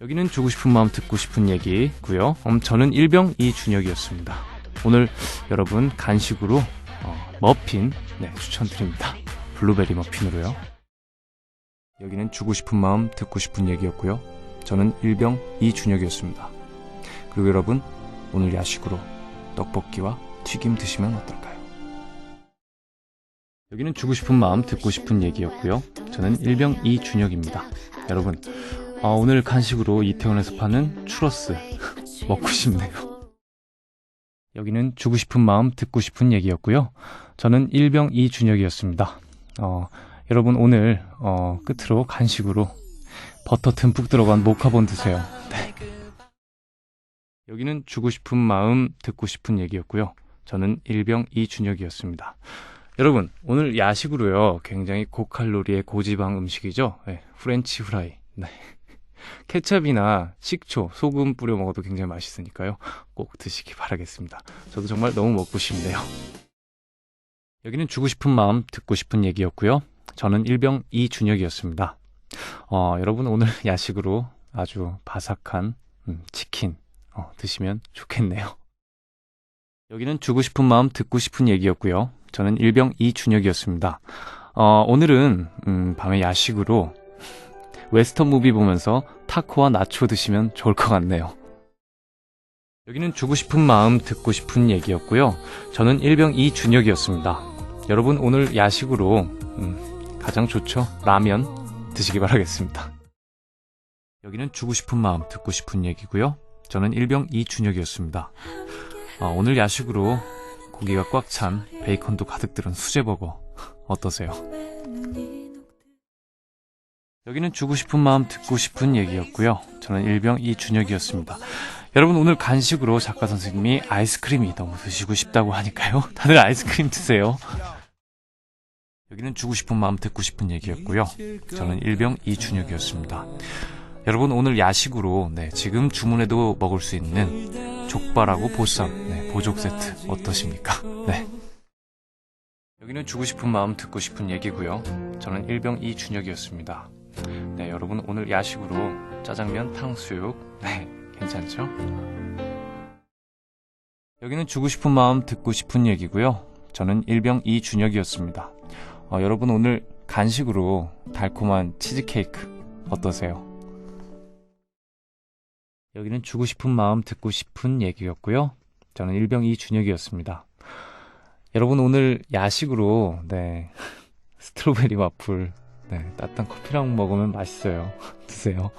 여기는 주고 싶은 마음 듣고 싶은 얘기고요. 음, 저는 일병 이준혁이었습니다. 오늘 여러분 간식으로 어, 머핀 네, 추천드립니다. 블루베리 머핀으로요. 여기는 주고 싶은 마음 듣고 싶은 얘기였고요. 저는 일병 이준혁이었습니다. 그리고 여러분 오늘 야식으로 떡볶이와 튀김 드시면 어떨까요? 여기는 주고 싶은 마음 듣고 싶은 얘기였고요. 저는 일병 이준혁입니다. 여러분 아, 오늘 간식으로 이태원에서 파는 추러스 먹고 싶네요. 여기는 주고 싶은 마음 듣고 싶은 얘기였고요. 저는 일병 이준혁이었습니다. 어, 여러분 오늘 어, 끝으로 간식으로 버터 듬뿍 들어간 모카본 드세요. 네. 여기는 주고 싶은 마음 듣고 싶은 얘기였고요. 저는 일병 이준혁이었습니다. 여러분 오늘 야식으로요 굉장히 고칼로리의 고지방 음식이죠. 네, 프렌치 후라이. 네. 케첩이나 식초, 소금 뿌려 먹어도 굉장히 맛있으니까요. 꼭 드시기 바라겠습니다. 저도 정말 너무 먹고 싶네요. 여기는 주고 싶은 마음, 듣고 싶은 얘기였고요. 저는 일병 이준혁이었습니다. 어, 여러분 오늘 야식으로 아주 바삭한 음, 치킨 어, 드시면 좋겠네요. 여기는 주고 싶은 마음, 듣고 싶은 얘기였고요. 저는 일병 이준혁이었습니다. 어, 오늘은 음, 밤에 야식으로 웨스턴 무비 보면서 타코와 나초 드시면 좋을 것 같네요. 여기는 주고 싶은 마음 듣고 싶은 얘기였고요. 저는 일병 이준혁이었습니다. 여러분 오늘 야식으로 음, 가장 좋죠 라면 드시기 바라겠습니다. 여기는 주고 싶은 마음 듣고 싶은 얘기고요. 저는 일병 이준혁이었습니다. 아, 오늘 야식으로 고기가 꽉 찬 베이컨도 가득 들은 수제버거 어떠세요? 여기는 주고 싶은 마음 듣고 싶은 얘기였고요. 저는 일병 이준혁이었습니다. 여러분 오늘 간식으로 작가 선생님이 아이스크림이 너무 드시고 싶다고 하니까요. 다들 아이스크림 드세요. 여기는 주고 싶은 마음 듣고 싶은 얘기였고요. 저는 일병 이준혁이었습니다. 여러분 오늘 야식으로 네, 지금 주문해도 먹을 수 있는 족발하고 보쌈 네, 보족 세트 어떠십니까? 네. 여기는 주고 싶은 마음 듣고 싶은 얘기고요. 저는 일병 이준혁이었습니다. 네, 여러분 오늘 야식으로 짜장면, 탕수육, 네, 괜찮죠? 여기는 주고 싶은 마음 듣고 싶은 얘기고요. 저는 일병 이준혁이었습니다. 어, 여러분 오늘 간식으로 달콤한 치즈케이크 어떠세요? 여기는 주고 싶은 마음 듣고 싶은 얘기였고요. 저는 일병 이준혁이었습니다. 여러분 오늘 야식으로 네 스트로베리 와플 네 따뜻한 커피랑 먹으면 맛있어요. 드세요.